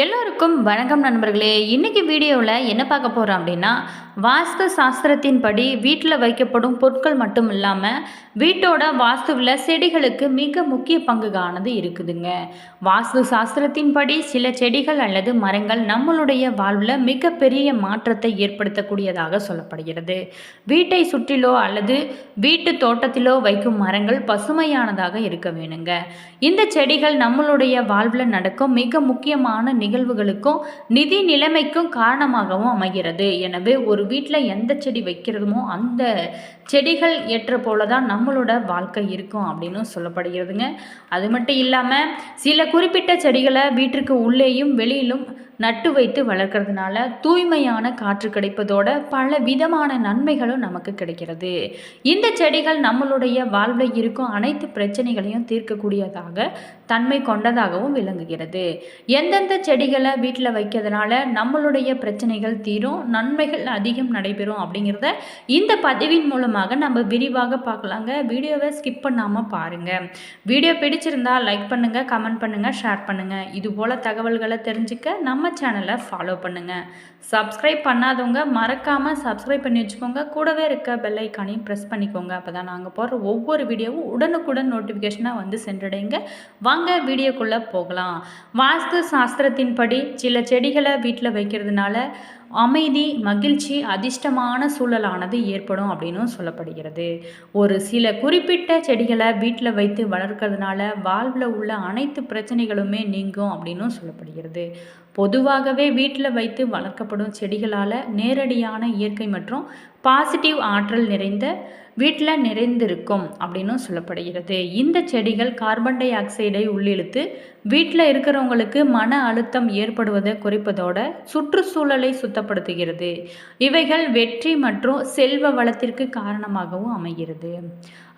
எல்லோருக்கும் வணக்கம் நண்பர்களே. இன்றைக்கி வீடியோவில் என்ன பார்க்க போகிறோம் அப்படின்னா வாஸ்து சாஸ்திரத்தின்படி வீட்டில் வைக்கப்படும் பொருட்கள் மட்டும் இல்லாமல் வீட்டோட வாஸ்துவில் செடிகளுக்கு மிக முக்கிய பங்குகானது இருக்குதுங்க. வாஸ்து சாஸ்திரத்தின்படி சில செடிகள் அல்லது மரங்கள் நம்மளுடைய வாழ்வில் மிகப்பெரிய மாற்றத்தை ஏற்படுத்தக்கூடியதாக சொல்லப்படுகிறது. வீட்டை சுற்றிலோ அல்லது வீட்டு தோட்டத்திலோ வைக்கும் மரங்கள் பசுமையானதாக இருக்க வேணுங்க. இந்த செடிகள் நம்மளுடைய வாழ்வில் நடக்கும் மிக முக்கியமான நிகழ்வுகளுக்கும் நிதி நிலைமைக்கும் காரணமாகவும் அமைகிறது. எனவே ஒரு வீட்டில் எந்த செடி வைக்கிறதுமோ அந்த செடிகள் ஏற்ற போல தான் நம்மளோட வாழ்க்கை இருக்கும் அப்படின்னு சொல்லப்படுகிறதுங்க. அது மட்டும் இல்லாமல் சில குறிப்பிட்ட செடிகளை வீட்டிற்கு உள்ளேயும் வெளியிலும் நட்டு வைத்து வளர்க்கறதுனால தூய்மையான காற்று கிடைப்பதோட பல விதமான நன்மைகளும் நமக்கு கிடைக்கிறது. இந்த செடிகள் நம்மளுடைய வாழ்வில் இருக்கும் அனைத்து பிரச்சனைகளையும் தீர்க்கக்கூடியதாக தன்மை கொண்டதாகவும் விளங்குகிறது. எந்தெந்த செடிகளை வீட்டில் வைக்கிறதுனால நம்மளுடைய பிரச்சனைகள் தீரும் நன்மைகள் அதிகம் நடைபெறும் அப்படிங்கிறத இந்த பதிவின் மூலமாக நம்ம விரிவாக பார்க்கலாங்க. வீடியோவை ஸ்கிப் பண்ணாமல் பாருங்கள் வீடியோ பிடிச்சிருந்தால் லைக் பண்ணுங்கள் கமெண்ட் பண்ணுங்கள் ஷேர் பண்ணுங்கள் இது போல் தகவல்களை தெரிஞ்சுக்க நம்ம சேனலை ஃபாலோ பண்ணுங்கள் சப்ஸ்கிரைப் பண்ணாதவங்க மறக்காமல் சப்ஸ்கிரைப் பண்ணி வச்சுக்கோங்க. கூடவே இருக்க பெல் ஐக்கானையும் ப்ரெஸ் பண்ணிக்கோங்க. அப்போ தான் நாங்கள் போடுற ஒவ்வொரு வீடியோவும் உடனுக்குடன் நோட்டிஃபிகேஷனாக வந்து சென்றடைங்க. வாங்க வீடியோக்குள்ளே போகலாம். வாஸ்து சாஸ்திரத்தின்படி சில செடிகளை வீட்டில் வைக்கிறதுனால அமைதி மகிழ்ச்சி அதிர்ஷ்டமான சூழலானது ஏற்படும் அப்படின்னும் சொல்லப்படுகிறது. ஒரு சில குறிப்பிட்ட செடிகளை வீட்டில் வைத்து வளர்க்கறதுனால வாழ்வில் உள்ள அனைத்து பிரச்சனைகளுமே நீங்கும் அப்படின்னும் சொல்லப்படுகிறது. பொதுவாகவே வீட்டில் வைத்து வளர்க்கப்படும் செடிகளால் நேரடியான இயற்கை மற்றும் பாசிட்டிவ் ஆற்றல் நிறைந்த வீட்டில் நிறைந்திருக்கும் அப்படின்னும் சொல்லப்படுகிறது. இந்த செடிகள் கார்பன் டை ஆக்சைடை உள்ளிழுத்து வீட்டில் இருக்கிறவங்களுக்கு மன அழுத்தம் ஏற்படுவதை குறைப்பதோட சுற்றுச்சூழலை சுத்தப்படுத்துகிறது. இவைகள் வெற்றி மற்றும் செல்வ வளத்திற்கு காரணமாகவும் அமைகிறது.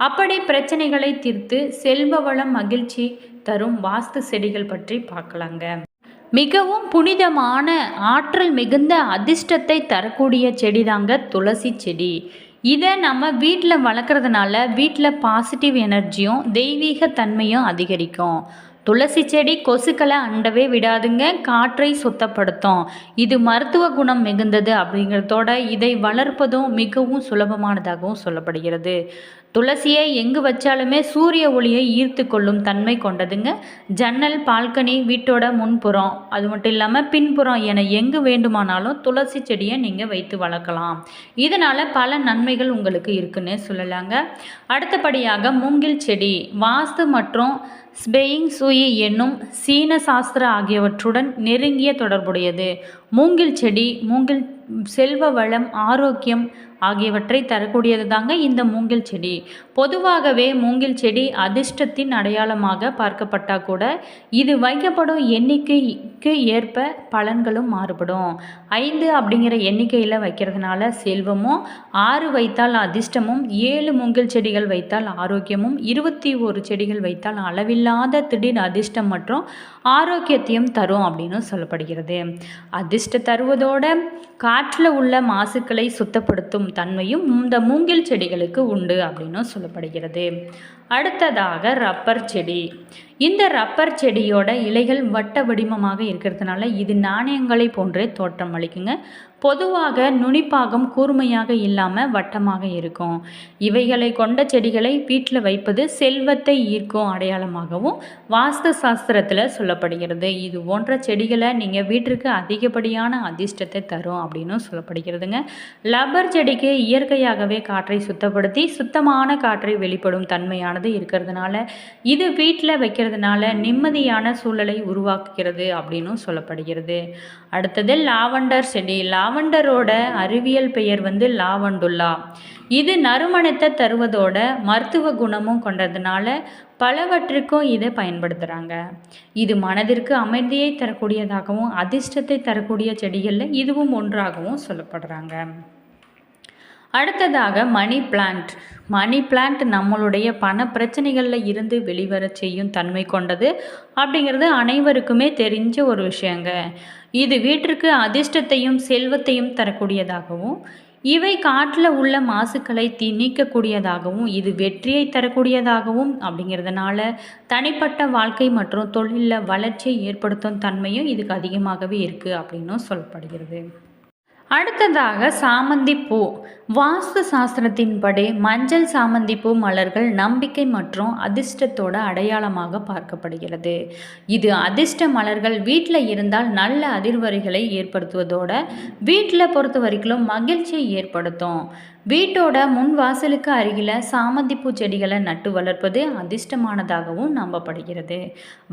அப்படி பிரச்சனைகளை தீர்த்து செல்வ வளம் மகிழ்ச்சி தரும் வாஸ்து செடிகள் பற்றி பார்க்கலாங்க. மிகவும் புனிதமான ஆற்றல் மிகுந்த அதிர்ஷ்டத்தை தரக்கூடிய செடி தாங்க துளசி செடி. இதை நம்ம வீட்டில் வளர்க்குறதுனால வீட்டில் பாசிட்டிவ் எனர்ஜியும் தெய்வீக தன்மையும் அதிகரிக்கும். துளசி செடி கொசுக்களை அண்டவே விடாதுங்க காற்றை சுத்தப்படுத்தும். இது மருத்துவ குணம் மிகுந்தது அப்படிங்கிறதோட இதை வளர்ப்பதும் மிகவும் சுலபமானதாகவும் சொல்லப்படுகிறது. துளசியை எங்கு வச்சாலுமே சூரிய ஒளியை ஈர்த்து கொள்ளும் தன்மை கொண்டதுங்க. ஜன்னல் பால்கனி வீட்டோட முன்புறம். அது மட்டும் இல்லாமல் பின்புறம் என எங்கு வேண்டுமானாலும் துளசி செடியை நீங்கள் வைத்து வளர்க்கலாம். இதனால் பல நன்மைகள் உங்களுக்கு இருக்குன்னு சொல்லலாங்க. அடுத்தபடியாக மூங்கில் செடி. வாஸ்து மற்றும் ஸ்பெயிங் சூயி என்னும் சீன சாஸ்திர ஆகியவற்றுடன் நெருங்கிய தொடர்புடையது. மூங்கில் செடி மூங்கில் செல்வ வளம் ஆரோக்கியம் ஆகியவற்றை தரக்கூடியது தாங்க இந்த மூங்கில் செடி. பொதுவாகவே மூங்கில் செடி அதிர்ஷ்டத்தின் அடையாளமாக பார்க்கப்பட்டால் கூட இது வைக்கப்படும் எண்ணிக்கைக்கு ஏற்ப பலன்களும் மாறுபடும். ஐந்து அப்படிங்கிற எண்ணிக்கையில் வைக்கிறதுனால செல்வமும் ஆறு வைத்தால் அதிர்ஷ்டமும் ஏழு மூங்கில் செடிகள் வைத்தால் ஆரோக்கியமும் இருபத்தி ஒரு செடிகள் வைத்தால் அளவில்லாத திடீர் அதிர்ஷ்டம் மற்றும் ஆரோக்கியத்தையும் தரும் அப்படின்னு சொல்லப்படுகிறது. அதிர்ஷ்ட தருவதோட காற்றில் உள்ள மாசுக்களை சுத்தப்படுத்தும் தன்மையும் இந்த மூங்கில் செடிகளுக்கு உண்டு அப்படின்னும் சொல்லப்படுகிறது. அடுத்ததாக ரப்பர் செடி. இந்த ரப்பர் செடியோட இலைகள் வட்ட வடிவமாக இருக்கிறதுனால இது நாணயங்களை போன்றே தோற்றம் அளிக்குங்க பொதுவாக நுனிப்பாகம் கூர்மையாக இல்லாமல் வட்டமாக இருக்கும். இவைகளை கொண்ட செடிகளை வீட்டில் வைப்பது செல்வத்தை ஈர்க்கும் அடையாளமாகவும் வாஸ்து சாஸ்திரத்தில் சொல்லப்படுகிறது. இது போன்ற செடிகளை நீங்கள் வீட்டிற்கு அதிகப்படியான அதிர்ஷ்டத்தை தரும் அப்படின்னு சொல்லப்படுகிறதுங்க. லப்பர் செடிக்கு இயற்கையாகவே காற்றை சுத்தப்படுத்தி சுத்தமான காற்றை வெளிப்படும் தன்மையானது இருக்கிறதுனால இது வீட்டில் வைக்கிறதுனால நிம்மதியான சூழலை உருவாக்குகிறது அப்படின்னும் சொல்லப்படுகிறது. அடுத்தது லாவண்டர் செடி. லாவண்டரோட அறிவியல் பெயர் வந்து லாவண்டுல்லா. இது நறுமணத்தை தருவதோட மருத்துவ குணமும் கொண்டதுனால பலவற்றுக்கும் இதை பயன்படுத்துகிறாங்க இது மனதிற்கு அமைதியை தரக்கூடியதாகவும் அதிர்ஷ்டத்தை தரக்கூடிய செடிகளில் இதுவும் ஒன்றாகவும் சொல்லப்படுறாங்க. அடுத்ததாக மணி பிளான்ட் மணி பிளான்ட் நம்மளுடைய பண பிரச்சனைகளில் இருந்து வெளிவர செய்யும் தன்மை கொண்டது அப்படிங்கிறது அனைவருக்குமே தெரிஞ்ச ஒரு விஷயங்க. இது வீட்டிற்கு அதிர்ஷ்டத்தையும் செல்வத்தையும் தரக்கூடியதாகவும் இவை காற்றில் உள்ள மாசுக்களை தீ நீக்கக்கூடியதாகவும் இது வெற்றியை தரக்கூடியதாகவும் அப்படிங்கிறதுனால தனிப்பட்ட வாழ்க்கை மற்றும் தொழிலில் வளர்ச்சியை ஏற்படுத்தும் தன்மையும் இதுக்கு அதிகமாகவே இருக்குது அப்படின்னும் சொல்லப்படுகிறது. அடுத்ததாக சாமந்தி பூ. வாஸ்து சாஸ்திரத்தின்படி மஞ்சள் சாமந்தி பூ மலர்கள் நம்பிக்கை மற்றும் அதிர்ஷ்டத்தோட அடையாளமாக பார்க்கப்படுகிறது. இது அதிர்ஷ்ட மலர்கள் வீட்டில் இருந்தால் நல்ல அதிர்வரிகளை ஏற்படுத்துவதோட வீட்டில் பொறுத்த வரைக்கும் மகிழ்ச்சியை ஏற்படுத்தும். வீட்டோட முன் வாசலுக்கு அருகில் சாமந்திப்பூ செடிகளை நட்டு வளர்ப்பது அதிர்ஷ்டமானதாகவும் நம்பப்படுகிறது.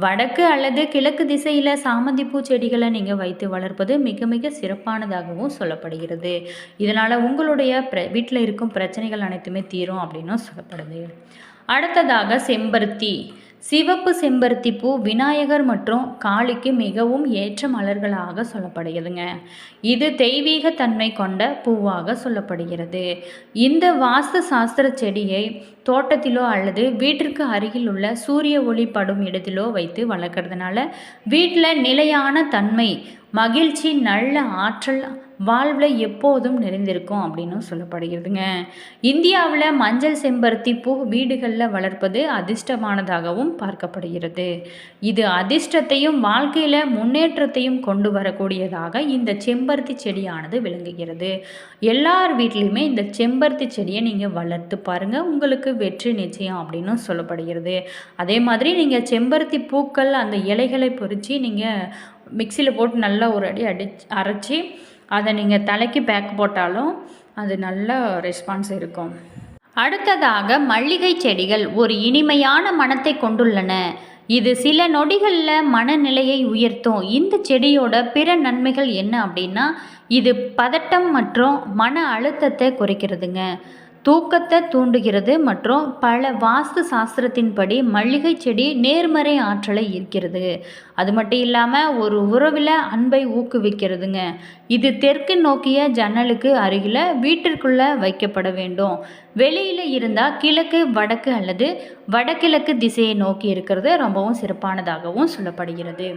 வடக்கு அல்லது கிழக்கு திசையில் சாமந்திப்பூ செடிகளை நீங்கள் வைத்து வளர்ப்பது மிக மிக சிறப்பானதாகவும் சொல்லப்படுகிறது. இதனால் உங்களுடைய பிர வீட்டில் இருக்கும் பிரச்சனைகள் அனைத்துமே தீரும் அப்படின்னும் சொல்லப்படுது. அடுத்ததாக செம்பருத்தி. சிவப்பு செம்பருத்தி பூ விநாயகர் மற்றும் காளிக்கு மிகவும் ஏற்ற மலர்களாக சொல்லப்படுகிறதுங்க. இது தெய்வீக தன்மை கொண்ட பூவாக சொல்லப்படுகிறது. இந்த வாஸ்து சாஸ்திர செடியை தோட்டத்திலோ அல்லது வீட்டிற்கு அருகில் உள்ள சூரிய ஒளி படும் இடத்திலோ வைத்து வளர்க்குறதுனால வீட்டில் நிலையான தன்மை மகிழ்ச்சி நல்ல ஆற்றல் வாழ்வில் எப்போதும் நிறைந்திருக்கும் அப்படின்னும் சொல்லப்படுகிறதுங்க. இந்தியாவில் மஞ்சள் செம்பருத்தி பூ வீடுகளில் வளர்ப்பது அதிர்ஷ்டமானதாகவும் பார்க்கப்படுகிறது. இது அதிர்ஷ்டத்தையும் வாழ்க்கையில் முன்னேற்றத்தையும் கொண்டு வரக்கூடியதாக இந்த செம்பருத்தி செடியானது விளங்குகிறது. எல்லார் வீட்லேயுமே இந்த செம்பருத்தி செடியை நீங்கள் வளர்த்து பாருங்கள் உங்களுக்கு வெற்றி நிச்சயம் அப்படின்னு சொல்லப்படுகிறது. அதே மாதிரி நீங்கள் செம்பருத்தி பூக்கள் அந்த இலைகளை பொறித்து நீங்கள் மிக்சியில் போட்டு நல்லா ஒரு அடி அடி அரைச்சி அதை நீங்கள் தலைக்கு பேக் போட்டாலும் அது நல்ல ரெஸ்பான்ஸ் இருக்கும். அடுத்ததாக மல்லிகை செடிகள் ஒரு இனிமையான மனத்தை கொண்டுள்ளன. இது சில நொடிகளில் மனநிலையை உயர்த்தும். இந்த செடியோட பிற நன்மைகள் என்ன அப்படின்னா இது பதட்டம் மற்றும் மன அழுத்தத்தை குறைக்கிறதுங்க. தூக்கத்தை தூண்டுகிறது மற்றும் பல வாஸ்து சாஸ்திரத்தின்படி மல்லிகை செடி நேர்மறை ஆற்றலை ஈர்க்கிறது. அது மட்டும் இல்லாமல் ஒரு உறவில் அன்பை ஊக்குவிக்கிறதுங்க. இது தெற்கு நோக்கிய ஜன்னலுக்கு அருகில் வீட்டிற்குள்ளே வைக்கப்பட வேண்டும். வெளியில் இருந்தால் கிழக்கு வடக்கு அல்லது வடகிழக்கு திசையை நோக்கி இருக்கிறது ரொம்பவும் சிறப்பானதாகவும் சொல்லப்படுகிறது.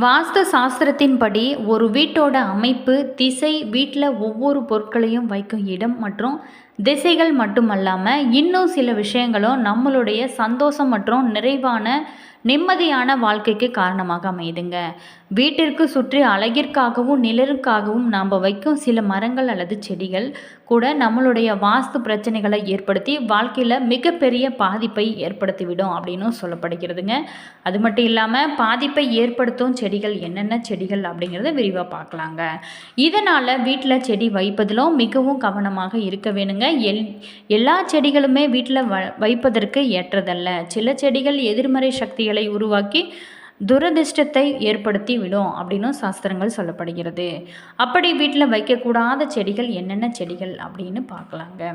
வாஸ்து சாஸ்திரத்தின்படி ஒரு வீட்டோட அமைப்பு திசை வீட்டில் ஒவ்வொரு பொருட்களையும் வைக்கும் இடம் மற்றும் திசைகள் மட்டுமல்லாமல் இன்னும் சில விஷயங்களும் நம்மளுடைய சந்தோஷம் மற்றும் நிறைவான நிம்மதியான வாழ்க்கைக்கு காரணமாக அமையுதுங்க. வீட்டிற்கு சுற்றி அழகிற்காகவும் நிழலுக்காகவும் நாம் வைக்கும் சில மரங்கள் அல்லது செடிகள் கூட நம்மளுடைய வாஸ்து பிரச்சனைகளை ஏற்படுத்தி வாழ்க்கையில் மிகப்பெரிய பாதிப்பை ஏற்படுத்திவிடும் அப்படின்னும் சொல்லப்படுகிறதுங்க. அது மட்டும் இல்லாமல் பாதிப்பை ஏற்படுத்தும் செடிகள் என்னென்ன செடிகள் அப்படிங்கிறத விரிவாக பார்க்கலாங்க. இதனால் வீட்டில் செடி வைப்பதிலும் மிகவும் கவனமாக இருக்க வேணுங்க. எல் எல்லா செடிகளுமே வீட்டில் வ வைப்பதற்கு ஏற்றதல்ல. சில செடிகள் எதிர்மறை சக்திகள் உருவாக்கி துரதிர்ஷ்டத்தை ஏற்படுத்தி விடும் அப்படின்னும் சாஸ்திரங்கள் சொல்லப்படுகிறது. அப்படி வீட்டில் வைக்கக்கூடாத செடிகள் என்னென்ன செடிகள் அப்படின்னு பார்க்கலாங்க.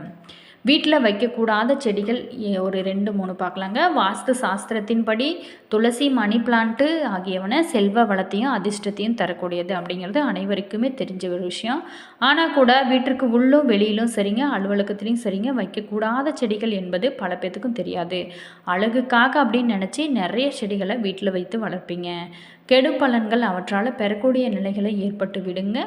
வீட்டில் வைக்கக்கூடாத செடிகள் ஒரு ரெண்டு மூணு பார்க்கலாங்க. வாஸ்து சாஸ்திரத்தின்படி துளசி மணி பிளான்ட்டு ஆகியவன செல்வ வளத்தையும் அதிர்ஷ்டத்தையும் தரக்கூடியது அப்படிங்கிறது அனைவருக்குமே தெரிஞ்ச ஒரு விஷயம். ஆனால் கூட வீட்டிற்கு உள்ளும் வெளியிலும் சரிங்க அலுவலகத்துலேயும் சரிங்க வைக்கக்கூடாத செடிகள் என்பது பல பேர்த்துக்கும் தெரியாது. அழகுக்காக அப்படின்னு நினச்சி நிறைய செடிகளை வீட்டில் வைத்து வளர்ப்பீங்க. கெடு பலன்கள் அவற்றால் பெறக்கூடிய நிலைகளை ஏற்பட்டு விடுங்க.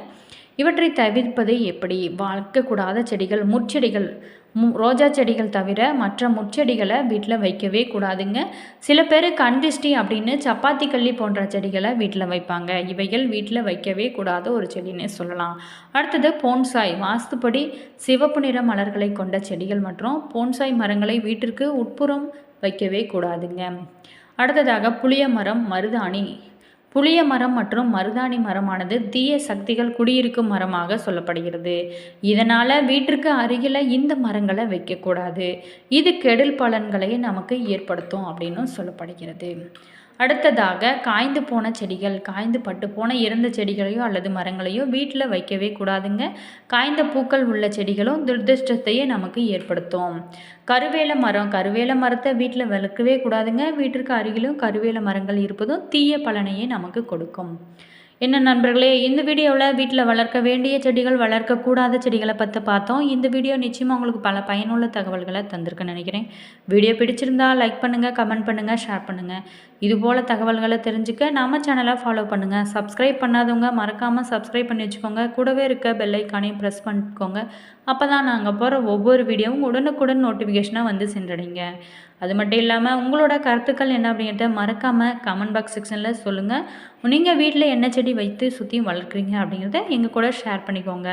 இவற்றை தவிர்ப்பது எப்படி? வளர்க்கக்கூடாத செடிகள் முற்செடிகள் ரோஜா செடிகள் தவிர மற்ற முச்செடிகளை வீட்டில் வைக்கவே கூடாதுங்க. சில பேர் கண்திஷ்டி அப்படின்னு சப்பாத்தி கள்ளி போன்ற செடிகளை வீட்டில் வைப்பாங்க. இவைகள் வீட்டில் வைக்கவே கூடாத ஒரு செடின்னு சொல்லலாம். அடுத்தது போன்சாய். வாஸ்துப்படி சிவப்பு நிற மலர்களை கொண்ட செடிகள் மற்றும் போன்சாய் மரங்களை வீட்டிற்கு உட்புறம் வைக்கவே கூடாதுங்க. அடுத்ததாக புளிய மரம் மருதாணி. புளிய மரம் மற்றும் மருதாணி மரமானது தீய சக்திகள் குடியிருக்கும் மரமாக சொல்லப்படுகிறது. இதனால் வீட்டிற்கு அருகில் இந்த மரங்களை வைக்கக்கூடாது. இது கெடில் பலன்களை நமக்கு ஏற்படுத்தும் அப்படின்னு சொல்லப்படுகிறது. அடுத்ததாக காய்ந்து போன செடிகள் காய்ந்து பட்டு போன இறந்த செடிகளையோ அல்லது மரங்களையோ வீட்டில் வைக்கவே கூடாதுங்க. காய்ந்த பூக்கள் உள்ள செடிகளும் துர்திருஷ்டத்தையே நமக்கு ஏற்படுத்தும். கருவேல மரம் கருவேல மரத்தை வீட்டில் வளர்க்கவே கூடாதுங்க. வீட்டிற்கு அருகிலும் கருவேல மரங்கள் இருப்பதும் தீய பலனையே நமக்கு கொடுக்கும். என்ன நண்பர்களே இந்த வீடியோவில் வீட்டில் வளர்க்க வேண்டிய செடிகள் வளர்க்கக்கூடாத செடிகளை பற்றி பார்த்தோம். இந்த வீடியோ நிச்சயமாக உங்களுக்கு பல பயனுள்ள தகவல்களை தந்திருக்குன்னு நினைக்கிறேன். வீடியோ பிடிச்சிருந்தா லைக் பண்ணுங்கள் கமெண்ட் பண்ணுங்கள் ஷேர் பண்ணுங்கள் இதுபோல் தகவல்களை தெரிஞ்சுக்க நம்ம சேனலை ஃபாலோ பண்ணுங்கள் சப்ஸ்கிரைப் பண்ணாதவங்க மறக்காமல் சப்ஸ்கிரைப் பண்ணி வச்சுக்கோங்க. கூடவே இருக்க பெல்லைக்கானையும் ப்ரெஸ் பண்ணிக்கோங்க. அப்போ தான் நாங்கள் போகிற ஒவ்வொரு வீடியோவும் உடனுக்குடன் நோட்டிஃபிகேஷனாக வந்து சென்றடைங்க. அது மட்டும் இல்லாமல் உங்களோட கருத்துக்கள் என்ன அப்படிங்கிறத மறக்காமல் கமெண்ட் பாக்ஸ் செக்ஷனில் சொல்லுங்கள் நீங்கள் வீட்டில் என்ன செடி வைத்து சுற்றியும் வளர்க்குறீங்க அப்படிங்கிறத எங்கள் கூட ஷேர் பண்ணிக்கோங்க.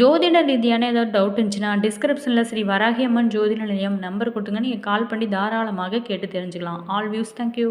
ஜோதிட ரீதியான ஏதாவது டவுட் இருந்துச்சுன்னா டிஸ்கிரிப்ஷனில் ஸ்ரீ வராகியம்மன் ஜோதிட நிலையம் நம்பர் கொடுத்துங்க நீங்கள் கால் பண்ணி தாராளமாக கேட்டு தெரிஞ்சுக்கலாம். All views thank you